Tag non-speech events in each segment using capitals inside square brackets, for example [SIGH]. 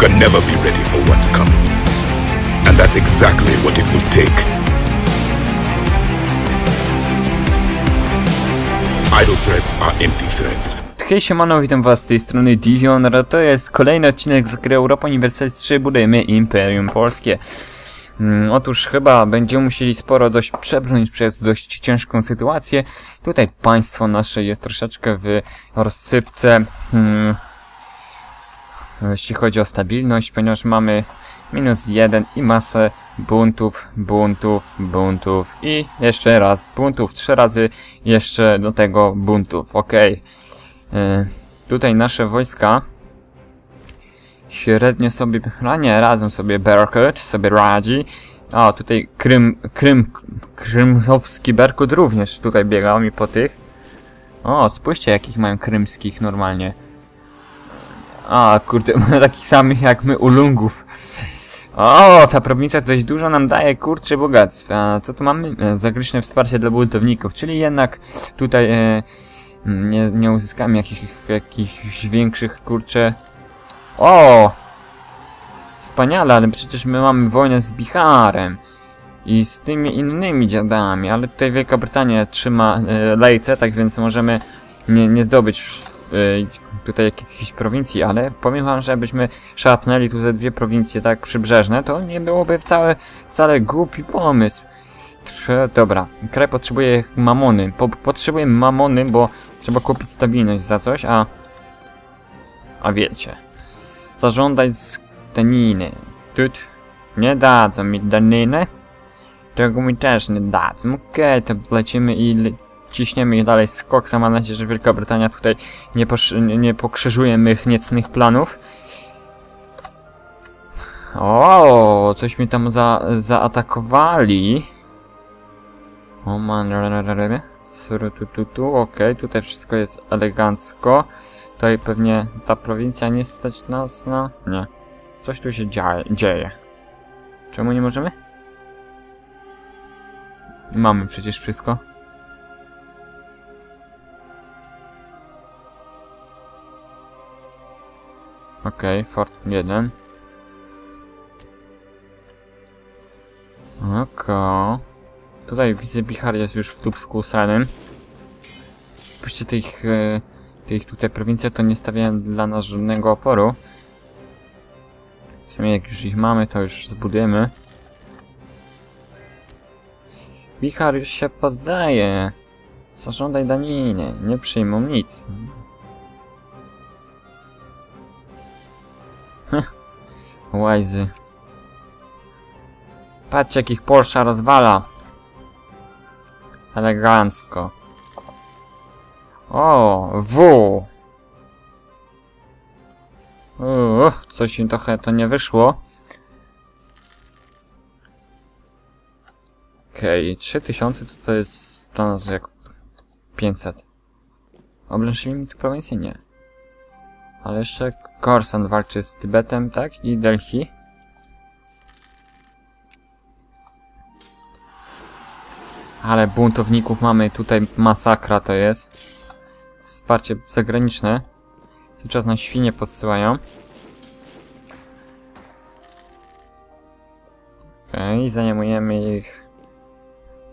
can never be ready for what's coming. And that's exactly what it will take. Idle threats are empty threats. Hej siemano, witam was z tej strony Divion, to jest kolejny odcinek z gry Europa Universalis 3 Budujemy Imperium Polskie. Mm, otóż chyba będziemy musieli sporo dość przebrnąć przez dość ciężką sytuację. Tutaj państwo nasze jest troszeczkę w rozsypce, mm, jeśli chodzi o stabilność, ponieważ mamy minus jeden i masę buntów, buntów, buntów i jeszcze raz buntów, trzy razy jeszcze do tego buntów, okej. E, tutaj nasze wojska średnio sobie, a nie, razem sobie Berkut sobie radzi. O, tutaj Krym, Krym, Krymsowski Berkut również tutaj biegał mi po tych. O, spójrzcie jakich mają krymskich normalnie. A, kurde, [LAUGHS] takich samych jak my Ulungów. O, ta prowincja dość dużo nam daje, kurcze bogactw. A co tu mamy? E, Zagraniczne wsparcie dla buntowników, czyli jednak tutaj e, nie, nie uzyskamy jakich, jakichś większych, kurcze... O! Wspaniale, ale przecież my mamy wojnę z Bicharem i z tymi innymi dziadami, ale tutaj Wielka Brytania trzyma e, lejce, tak więc możemy nie, nie zdobyć e, tutaj jakichś prowincji, ale powiem wam, że jakbyśmy szarpnęli tu ze dwie prowincje tak przybrzeżne, to nie byłoby wcale, wcale głupi pomysł. Dobra, kraj potrzebuje mamony. Po potrzebuje mamony, bo trzeba kupić stabilność za coś, a... A wiecie. Zażądać z daniny. Tut. Nie dadzą mi daniny. Tego mi też nie dadzą. Okej, to lecimy i ciśniemy ich dalej z koksa. Mam nadzieję, że Wielka Brytania tutaj nie, nie, pokrzyżuje mych niecnych planów. O, coś mi tam za zaatakowali. O man, tu, tu, tu, okej, tutaj wszystko jest elegancko. Tutaj pewnie ta prowincja nie stać nas na... Nie. Coś tu się dzieje. Czemu nie możemy? Mamy przecież wszystko. Okej, Fort 1. Oko. Tutaj widzę Bichar jest już w Tubsku Sanem. Spójrzcie tych, e, tych tutaj prowincji to nie stawiają dla nas żadnego oporu. W sumie jak już ich mamy, to już zbudujemy. Bichar już się poddaje. Zażądaj daniny. Nie przyjmą nic. Łajzy. Patrzcie, jakich Porsche rozwala. Elegancko. O, W. Uuu, coś im trochę to nie wyszło. Okej, okay, 3000 to, to jest dla nas jak 500. Oblężyli mi tu prowincję? Nie. Ale jeszcze Korsan walczy z Tybetem, tak? I Delhi. Ale buntowników mamy tutaj masakra to jest. Wsparcie zagraniczne. Cały czas na świnie podsyłają. Okej, okay, zajmujemy ich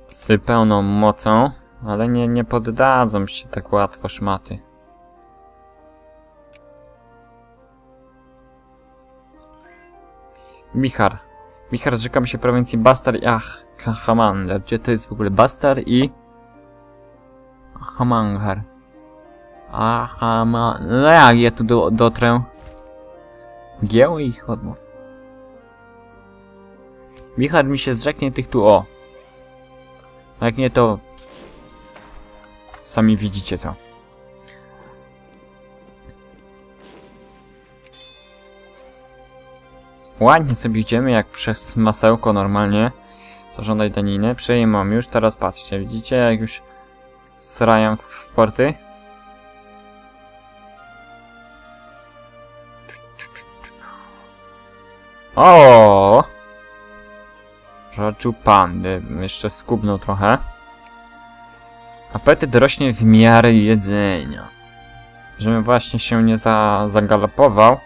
z pełną mocą, ale nie, nie poddadzą się tak łatwo szmaty. Michar. Michar zrzekamy się prowincji Bastar i Ahamander. Gdzie to jest w ogóle Bastar i... Ahamangar. Ahama... No jak ja tu do, dotrę? Gieł ich odmów. Michar mi się zrzeknie tych tu o. A jak nie to... Sami widzicie co. Ładnie sobie idziemy jak przez masełko normalnie. Zażądaj daniny. Przejmam już. Teraz patrzcie. Widzicie jak już srajam w porty? O! Raczył pandy. Jeszcze skubnął trochę. Apetyt rośnie w miarę jedzenia. Żebym właśnie się nie za, zagalopował.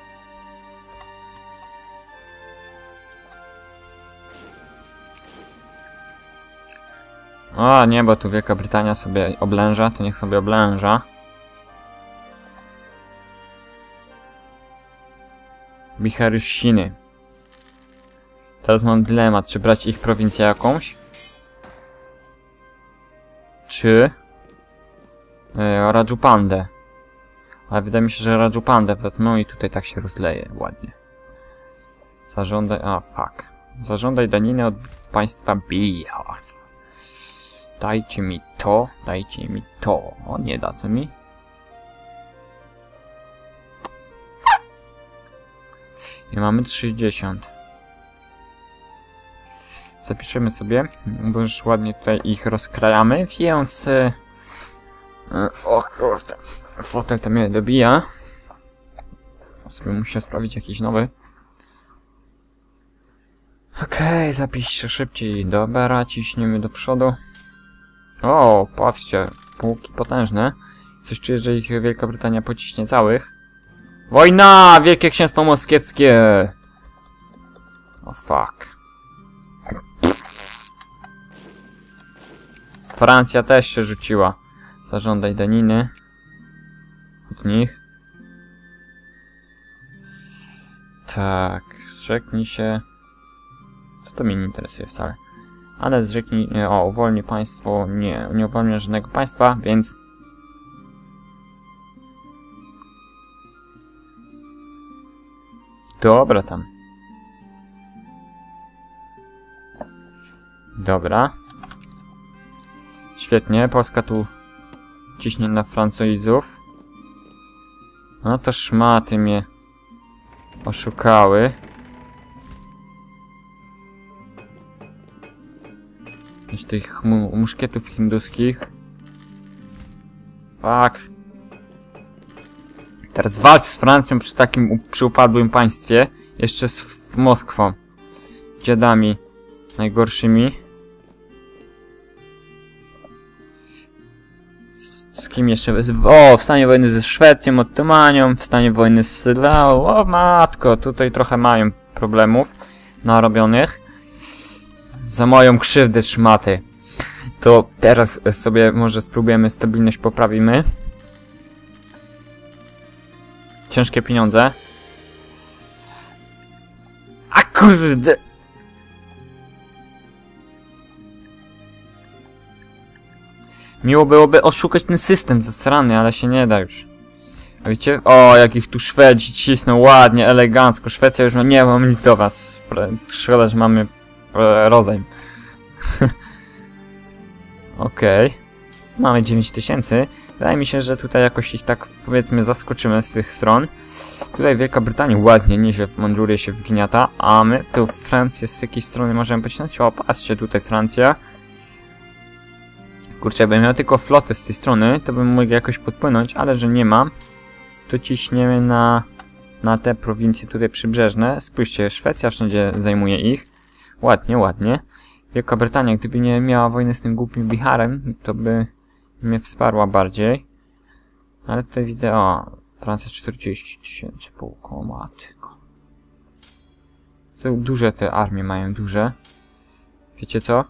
A, nie, bo tu Wielka Brytania sobie oblęża, to niech sobie oblęża. Biharyshiny. Teraz mam dylemat, czy brać ich prowincję jakąś? Czy... Yy, Rajupandę. Ale wydaje mi się, że Rajupandę wezmą i tutaj tak się rozleje ładnie. Zażądaj... A, fuck. Zażądaj daniny od państwa Bihar. Dajcie mi to, dajcie mi to. O, nie da co mi. I mamy 60. Zapiszemy sobie, bo już ładnie tutaj ich rozkrajamy, więc... e, O kurde, fotel to mnie dobija. Sobie muszę sprawdzić jakiś nowy. Okej, zapiszcie szybciej. Dobra, ciśniemy do przodu. O, patrzcie, pułki potężne. Coś czuję, że ich Wielka Brytania pociśnie całych. Wojna! Wielkie Księstwo Moskiewskie! O fuck. Francja też się rzuciła. Zażądaj daniny. Od nich. Tak, zrzeknij się. Co to mnie nie interesuje wcale. Ale zrzeknij... O, uwolni państwo... Nie, nie uwolnię żadnego państwa, więc... Dobra tam. Dobra. Świetnie, Polska tu ciśnie na Francuzów. No to szmaty mnie oszukały. Jakichś tych mu muszkietów hinduskich. Fuck. Teraz walcz z Francją przy takim przy upadłym państwie. Jeszcze z Moskwą. Dziadami najgorszymi. Z, kim jeszcze? O, w stanie wojny ze Szwecją, Ottomanią, w stanie wojny z Syrią. O matko, tutaj trochę mają problemów narobionych. Za moją krzywdę szmaty. To teraz sobie może spróbujemy stabilność poprawimy. Ciężkie pieniądze. A kurde! Miło byłoby oszukać ten system zasrany, ale się nie da już. Wiecie? O, jakich tu Szwedzi cisną ładnie, elegancko. Szwecja już ma, nie mam nic do was. Szkoda, że mamy e. [LAUGHS] Okej. Mamy 9000. Wydaje mi się, że tutaj jakoś ich tak, powiedzmy, zaskoczymy z tych stron. Tutaj Wielka Brytania ładnie, nieźle w Mandżurię się wgniata, a my tu Francję z jakiej strony możemy pocisnąć? O, patrzcie, tutaj Francja. Kurczę, jakbym miał tylko flotę z tej strony, to bym mógł jakoś podpłynąć, ale że nie mam, to ciśniemy na, na te prowincje tutaj przybrzeżne. Spójrzcie, Szwecja wszędzie zajmuje ich. Ładnie, ładnie. Wielka Brytania, gdyby nie miała wojny z tym głupim Biharem, to by mnie wsparła bardziej. Ale tutaj widzę, o, Francja 40 tysięcy pułku, o matko. To duże te armie mają, duże. Wiecie co?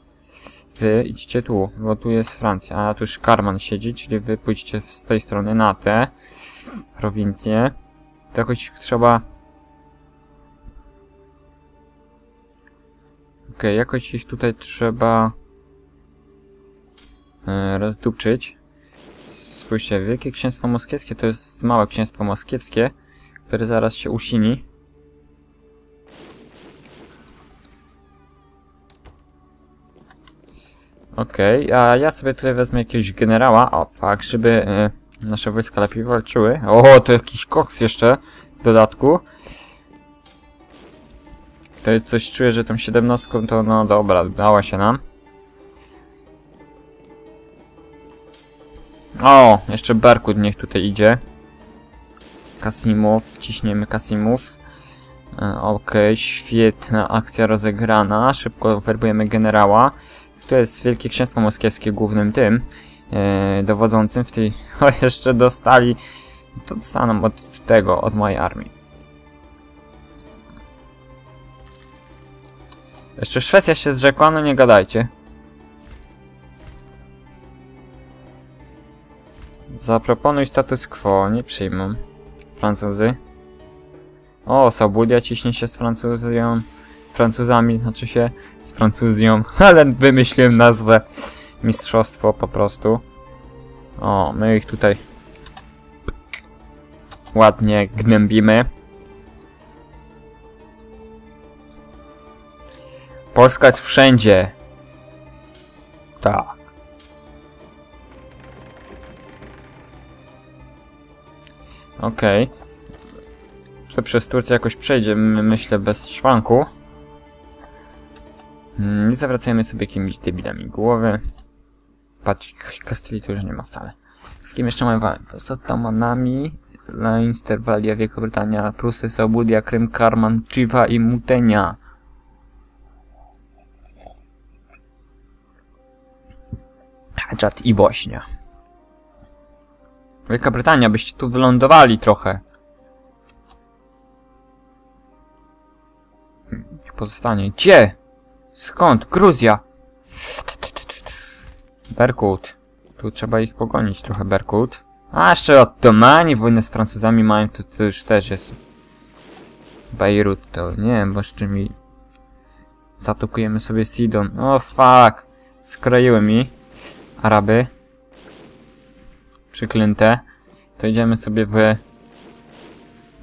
Wy idźcie tu, bo tu jest Francja, a tu już Karman siedzi, czyli wy pójdźcie z tej strony na te prowincje. To jakoś trzeba... Okej, jakoś ich tutaj trzeba... E, rozdupczyć. Spójrzcie, Wielkie Księstwo Moskiewskie to jest małe Księstwo Moskiewskie, które zaraz się usini. Okej, a ja sobie tutaj wezmę jakiegoś generała. O, fakt, żeby e, nasze wojska lepiej walczyły. O, to jakiś koks jeszcze w dodatku. To coś czuję, że tą siedemnastką to no dobra, dała się nam. O, jeszcze Berkut niech tutaj idzie. Kasimów, ciśniemy Kasimów. E, Okej, świetna akcja rozegrana. Szybko werbujemy generała. To jest Wielkie Księstwo Moskiewskie głównym tym e, dowodzącym w tej... [LAUGHS] O, jeszcze dostali... To dostaną od tego, od mojej armii. Jeszcze Szwecja się zrzekła, no nie gadajcie. Zaproponuj status quo, nie przyjmą. Francuzy. O, Sabudia ciśnie się z Francuzją. Francuzami, znaczy się z Francuzją. [LAUGHS] Ale wymyśliłem nazwę. Mistrzostwo po prostu. O, my ich tutaj ładnie gnębimy. Polska jest wszędzie. Tak. Okej. To przez Turcję jakoś przejdzie, my- myślę, bez szwanku. Mm, Nie zawracajmy sobie jakimiś debilami głowy. Patrz, Kastylii to już nie ma wcale. Z kim jeszcze mamy walkę? Z Ottomanami, Leinster, Walia, Wielka Brytania, Prusy, Saubudia, Krym, Karman, Chiva i Mutenia. Hadżat i Bośnia. Wielka Brytania, byście tu wylądowali trochę. Niech Pozostanie. Gdzie? Skąd? Gruzja! Berkut. Tu trzeba ich pogonić trochę, Berkut. A jeszcze Ottomani wojnę z Francuzami mają, to, to już też jest. Bejrut to nie wiem, bo z czym mi... Zaatakujemy sobie Sidon. O fuck! Skroiły mi. Araby. Przyklęte. To idziemy sobie w...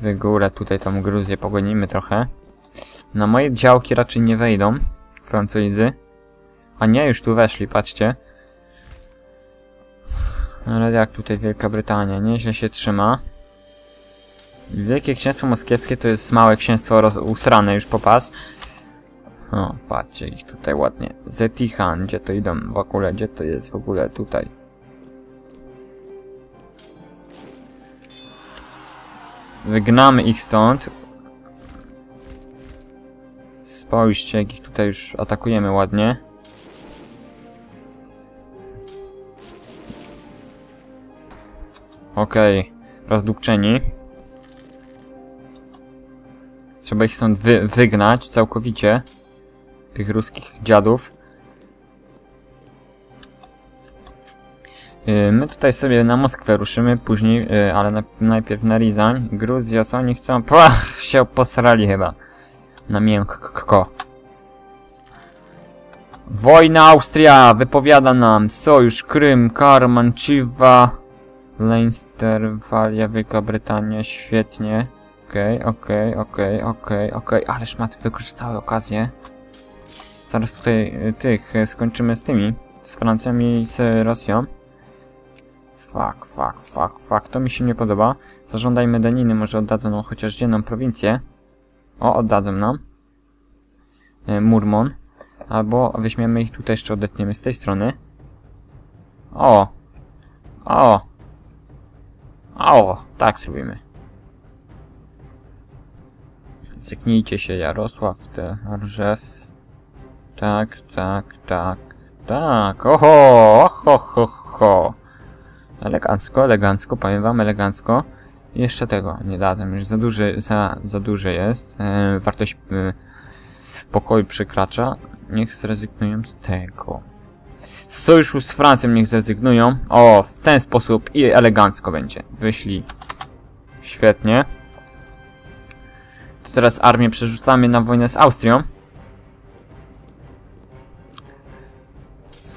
W górę, tutaj tą Gruzję pogonimy trochę. Na moje działki raczej nie wejdą. Francuzy. A nie, już tu weszli, patrzcie. Ale jak tutaj Wielka Brytania, nieźle się trzyma. Wielkie Księstwo Moskiewskie to jest małe księstwo usrane już po pas. O, patrzcie ich tutaj ładnie. Zetichan, gdzie to idą w ogóle, gdzie to jest w ogóle tutaj. Wygnamy ich stąd. Spójrzcie, jak ich tutaj już atakujemy ładnie. Okej, rozdupczeni. Trzeba ich stąd wy wygnać całkowicie. Tych ruskich dziadów. Yy, My tutaj sobie na Moskwę ruszymy, później, yy, ale na, najpierw na Rizań. Gruzja, co oni chcą? Pach, się posrali chyba. Na miękko. Wojna Austria wypowiada nam sojusz Krym, Karman, Chiva, Leinster, Walia, Wielka Brytania, świetnie. Okej, okej, okej, okej, okej, ależ mat wykorzystały okazję. Zaraz tutaj y, tych y, skończymy z tymi, z Francją i z Rosją. Fuck, fuck, fuck, fuck, to mi się nie podoba. Zażądajmy daniny, może oddadzą nam chociaż jedną prowincję. O, oddadzą nam. Y, Murmon. Albo weźmiemy ich tutaj jeszcze odetniemy z tej strony. O! O! O! Tak zrobimy. Cyknijcie się, Jarosław, te Rżew. Tak, tak, tak, tak. Oho, oho, ho, ho. Elegancko, elegancko, powiem wam, elegancko. Jeszcze tego nie dadzą, już za duży, za, za duży jest. E, wartość e, pokoju przekracza. Niech zrezygnują z tego. Z sojuszu z Francją niech zrezygnują. O, w ten sposób i elegancko będzie. Wyślij. Świetnie. To teraz armię przerzucamy na wojnę z Austrią.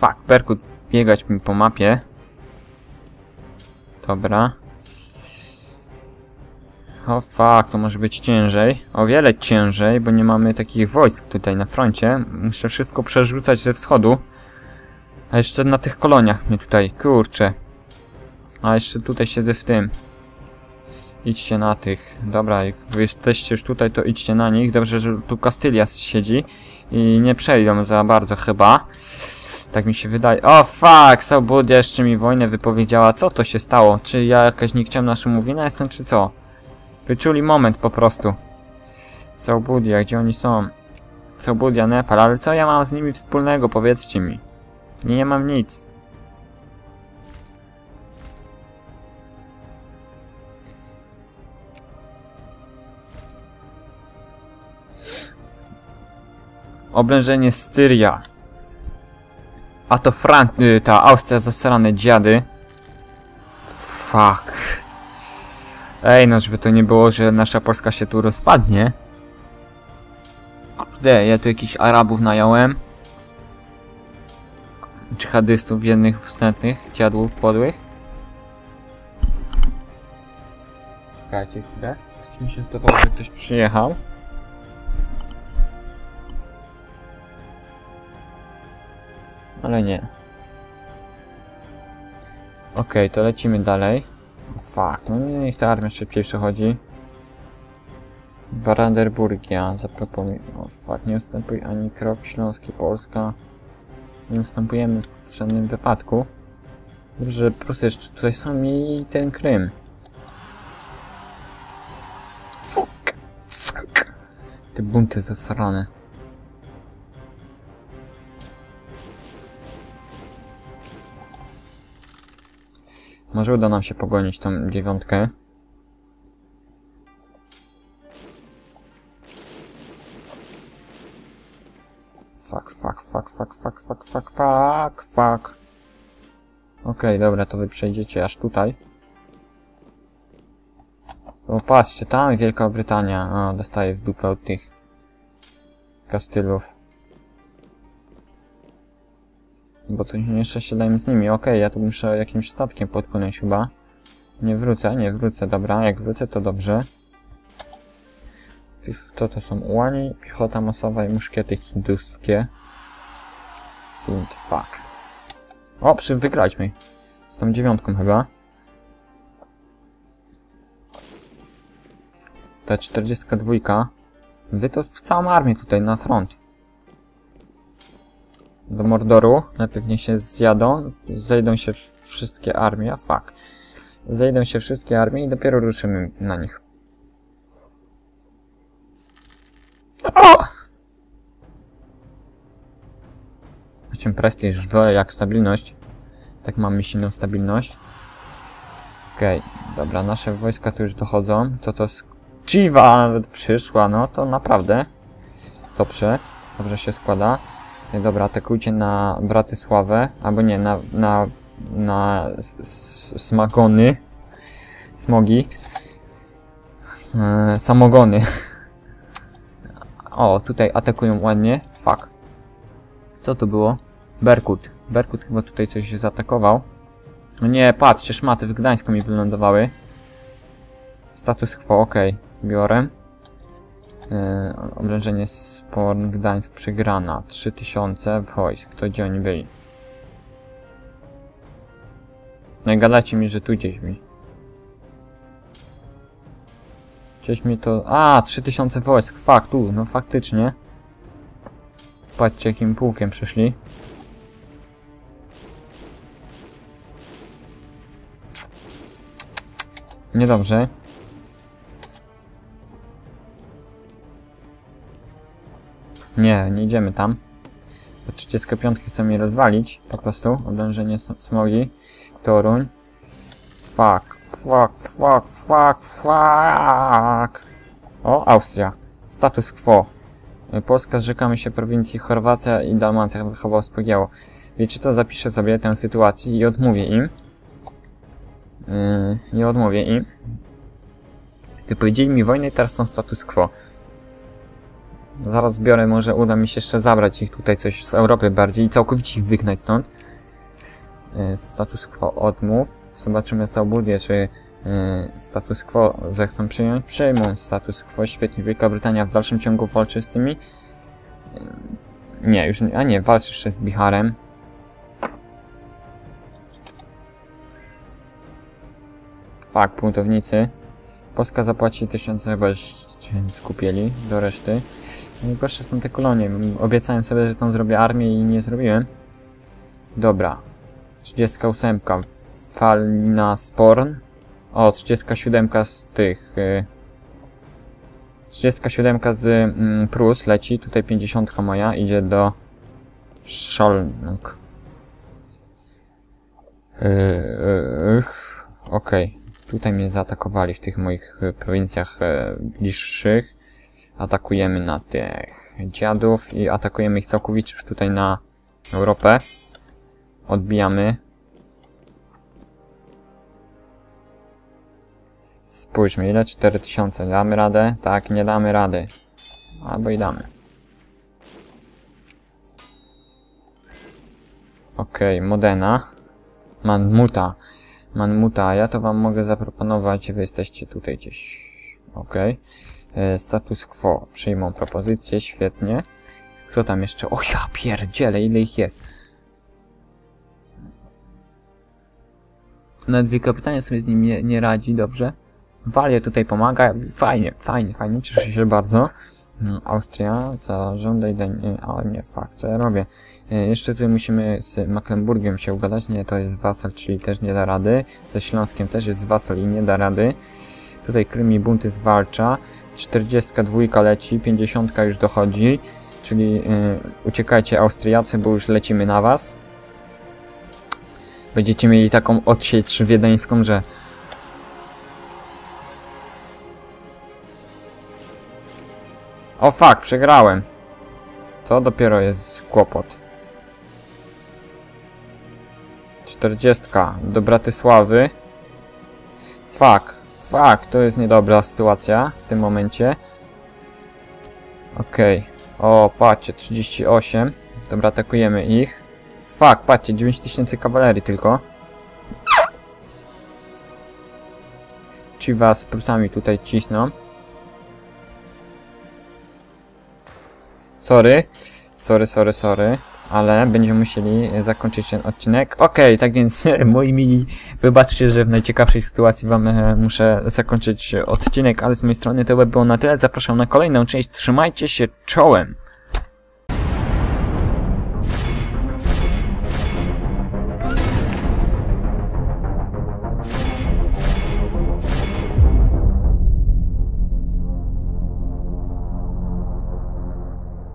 Fuck, Berkut biegać mi po mapie. Dobra. O fuck, to może być ciężej. O wiele ciężej, bo nie mamy takich wojsk tutaj na froncie. Muszę wszystko przerzucać ze wschodu. A jeszcze na tych koloniach mnie tutaj, kurczę. A jeszcze tutaj siedzę w tym. Idźcie na tych. Dobra, jak wy jesteście już tutaj, to idźcie na nich. Dobrze, że tu Kastylia siedzi. I nie przejdą za bardzo chyba. Tak mi się wydaje. O fuck! Saubudia jeszcze mi wojnę wypowiedziała. Co to się stało? Czy ja jakaś nikczemna szumowina jestem, czy co? Wyczuli moment po prostu. Saubudia, gdzie oni są? Saubudia, Nepal, ale co ja mam z nimi wspólnego? Powiedzcie mi. Nie, nie mam nic. Oblężenie Styria. A to Fran... y, ta Austria zasrane dziady. Fuck. Ej, no żeby to nie było, że nasza Polska się tu rozpadnie. Kurde, ja tu jakichś Arabów nająłem. Dżihadystów jednych wstępnych, dziadłów podłych. Czekajcie chwilę. Coś mi się zdawało, że ktoś przyjechał. Ale nie. Okej, to lecimy dalej. Fuck, no nie, niech ta armia szybciej przechodzi. Brandenburgia zaproponuję. O fuck, nie ustępuj ani krok Śląski, Polska. Nie ustępujemy w żadnym wypadku. Dobrze, po prostu jeszcze tutaj są i ten Krym. Fuck, fuck. Te bunty zasrane. Może uda nam się pogonić tą dziewiątkę. Fuck, fuck, fuck, fuck, fuck, fuck, fuck, fuck, fuck. Okej, dobra, to wy przejdziecie aż tutaj. O, patrzcie, tam Wielka Brytania. O, dostaje w dupę od tych kastylów. Bo tu jeszcze się dajemy z nimi. Okej, ja tu muszę jakimś statkiem podpłynąć chyba. Nie wrócę, nie wrócę, dobra. Jak wrócę, to dobrze. To to są ułani, piechota masowa i muszkiety hinduskie. Sint, fuck. O, przy, wygraliśmy. Z tą dziewiątką chyba. Ta 42. Wy to w całą armię tutaj na front. Do Mordoru. Najpierw niech się zjadą. Zejdą się wszystkie armie. Fuck. Zejdą się wszystkie armie i dopiero ruszymy na nich. O! Czym prestiż żre jak stabilność. Tak mamy silną stabilność. Okej, okay. dobra, nasze wojska tu już dochodzą. To to Chiva nawet przyszła, no to naprawdę dobrze. Dobrze się składa. Dobra, atakujcie na Bratysławę, albo nie, na, na, na smagony, smogi, e, samogony. O, tutaj atakują ładnie. Fuck. Co to było? Berkut. Berkut chyba tutaj coś zaatakował. No nie, patrzcie, szmaty w Gdańsku mi wylądowały. Status quo, ok. Biorę. Yy, oblężenie Sporn Gdańsk przegrana. 3000 wojsk. To gdzie oni byli? No gadacie mi, że tu gdzieś mi. Gdzieś mi to... A, 3000 wojsk. Fakt, tu, no faktycznie. Patrzcie, jakim pułkiem przyszli. Niedobrze. Nie, nie idziemy tam. Do 35 chcę mi rozwalić, po prostu. Oblężenie smogi. Toruń. Fuck, fuck, fuck, fuck, fuck. O, Austria. Status quo. Polska zrzekamy się prowincji Chorwacja i Dalmacja wychował spogięło. Wiecie co, zapiszę sobie tę sytuację i odmówię im. Yy, odmówię im. Wypowiedzieli mi wojnę i teraz są status quo. Zaraz zbiorę, może uda mi się jeszcze zabrać ich tutaj coś z Europy bardziej i całkowicie ich wygnać stąd. Yy, status quo odmów. Zobaczymy Sauburdię, czy yy, status quo zechcą przyjąć. Przyjmą status quo. Świetnie. Wielka Brytania w dalszym ciągu walczy z tymi. Yy, nie, już nie. A nie, walczy jeszcze z Bicharem. Fak, punktownicy. Polska zapłaci tysiące, chyba się skupieli do reszty. Najgorsze są te kolonie. Obiecałem sobie, że tam zrobię armię i nie zrobiłem. Dobra. 38. Falna Sporn. O, 37 z tych... Y 37 z mm, Prus leci. Tutaj 50 moja idzie do Szolnuk. Yy, yy, Okej. Okay. Tutaj mnie zaatakowali w tych moich e, prowincjach e, bliższych. Atakujemy na tych dziadów i atakujemy ich całkowicie już tutaj na Europę. Odbijamy. Spójrzmy, ile? 4000. Damy radę? Tak, nie damy rady. Albo i damy. Okej, Modena. Manmuta. Manmuta, ja to wam mogę zaproponować, wy jesteście tutaj gdzieś. Okej. E, Status quo. Przyjmą propozycję, świetnie. Kto tam jeszcze? O ja pierdzielę, ile ich jest. Nawet wielkopytanie sobie z nim nie, nie radzi, dobrze. Walia tutaj pomaga, fajnie, fajnie, fajnie, cieszę się bardzo. Austria, zażądaj dań... A nie, fakt, co ja robię? E, Jeszcze tutaj musimy z Mecklenburgiem się ugadać, nie, to jest wasal, czyli też nie da rady. Ze Śląskiem też jest wasal i nie da rady. Tutaj Krym i bunty zwalcza. 42 leci, 50 już dochodzi. Czyli yy, uciekajcie Austriacy, bo już lecimy na was. Będziecie mieli taką odsiecz wiedeńską, że O fuck, przegrałem. To dopiero jest kłopot. 40 do Bratysławy. Fuck, fuck, to jest niedobra sytuacja w tym momencie. Okej. O, patrzcie, 38. Dobra, atakujemy ich. Fuck, patrzcie, 9000 kawalerii tylko. Ci was z Prusami tutaj cisną. Sorry, sorry, sorry, sorry, ale będziemy musieli zakończyć ten odcinek. Okej, tak więc [LAUGHS] moi mili, wybaczcie, że w najciekawszej sytuacji wam e, muszę zakończyć odcinek, ale z mojej strony to by było na tyle. Zapraszam na kolejną część. Trzymajcie się czołem!